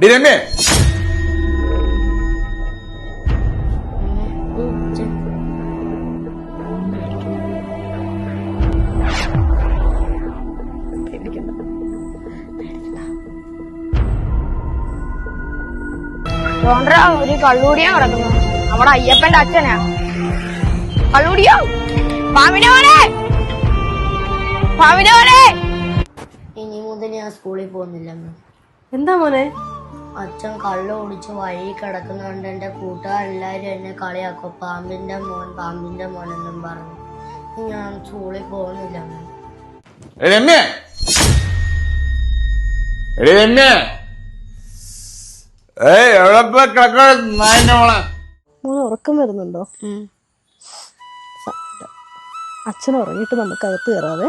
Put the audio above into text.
രമ്യേ. ഡോണ്ടറ ഒരു കള്ളൂടിയാ കിടക്കുന്നു നമ്മുടെ അയ്യപ്പന്റെ അച്ഛനാ. കള്ളൂടിയോ? പാവിനോനെ പാവിനോനെ ഇനി മുതൽ ഞാൻ സ്കൂളിൽ പോകുന്നില്ലെന്ന്. എന്താ മോനെ? അച്ഛൻ കള്ളു കുടിച്ച് വഴി കിടക്കുന്നുണ്ട്. എന്റെ കൂട്ടുകാരെല്ലാവരും എന്നെ കളിയാക്കും. പാമ്പിന്റെ മോൻ പാമ്പിന്റെ മോൻ എന്നും പറഞ്ഞു. ഞാൻ സ്കൂളിൽ പോകുന്നില്ല. രമ്യ ഉറക്കം വരുന്നുണ്ടോ? അച്ഛൻ ഉറങ്ങിയിട്ട് നമുക്ക് അകത്ത് കയറാതെ